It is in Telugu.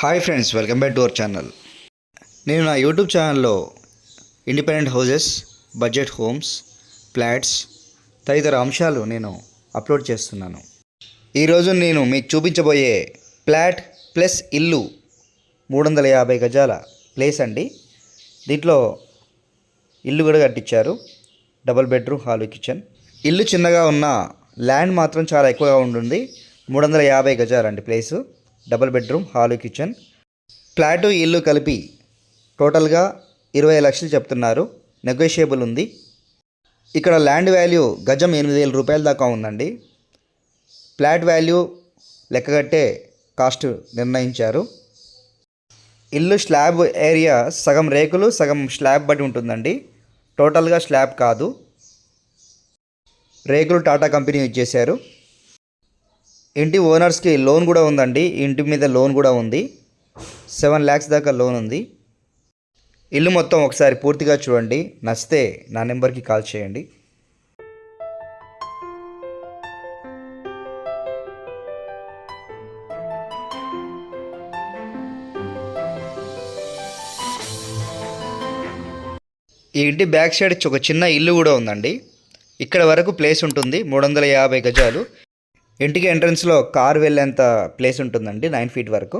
Hi friends welcome back to our channel నేను నా యూట్యూబ్ ఛానల్లో independent houses budget homes flats తదితర అంశాలు నేను అప్లోడ్ చేస్తున్నాను. ఈరోజు నేను మీకు చూపించబోయే ఫ్లాట్ ప్లస్ ఇల్లు మూడు వందల యాభై గజాల ప్లేస్ అండి. దీంట్లో ఇల్లు కూడా కట్టించారు. డబుల్ బెడ్రూమ్ హాల్ కిచెన్ ఇల్లు చిన్నగా ఉన్న ల్యాండ్ మాత్రం చాలా ఎక్కువగా ఉంటుంది. మూడు వందల యాభై గజాలండి place double bedroom hall kitchen. Flat ఇల్లు కలిపి టోటల్గా ఇరవై లక్షలు చెప్తున్నారు. నెగోషియబుల్ ఉంది. ఇక్కడ ల్యాండ్ వాల్యూ గజం ఎనిమిది వేల రూపాయల దాకా ఉందండి. ఫ్లాట్ వాల్యూ లెక్కగట్టే కాస్ట్ నిర్ణయించారు. ఇల్లు స్లాబ్ ఏరియా సగం రేకులు సగం స్లాబ్ బట్టి ఉంటుందండి. టోటల్గా స్లాబ్ కాదు. రేకులు టాటా కంపెనీ యూజ్ చేశారు. ఇంటి ఓనర్స్కి లోన్ కూడా ఉందండి. ఇంటి మీద లోన్ కూడా ఉంది. సెవెన్ ల్యాక్స్ దాకా లోన్ ఉంది. ఇల్లు మొత్తం ఒకసారి పూర్తిగా చూడండి. నచ్చితే నా నెంబర్కి కాల్ చేయండి. ఈ ఇంటి బ్యాక్ సైడ్ ఒక చిన్న ఇల్లు కూడా ఉందండి. ఇక్కడ వరకు ప్లేస్ ఉంటుంది. మూడు వందల యాభై గజాలు. ఇంటికి ఎంట్రన్స్లో కార్ వెళ్ళేంత ప్లేస్ ఉంటుందండి నైన్ ఫీట్ వరకు.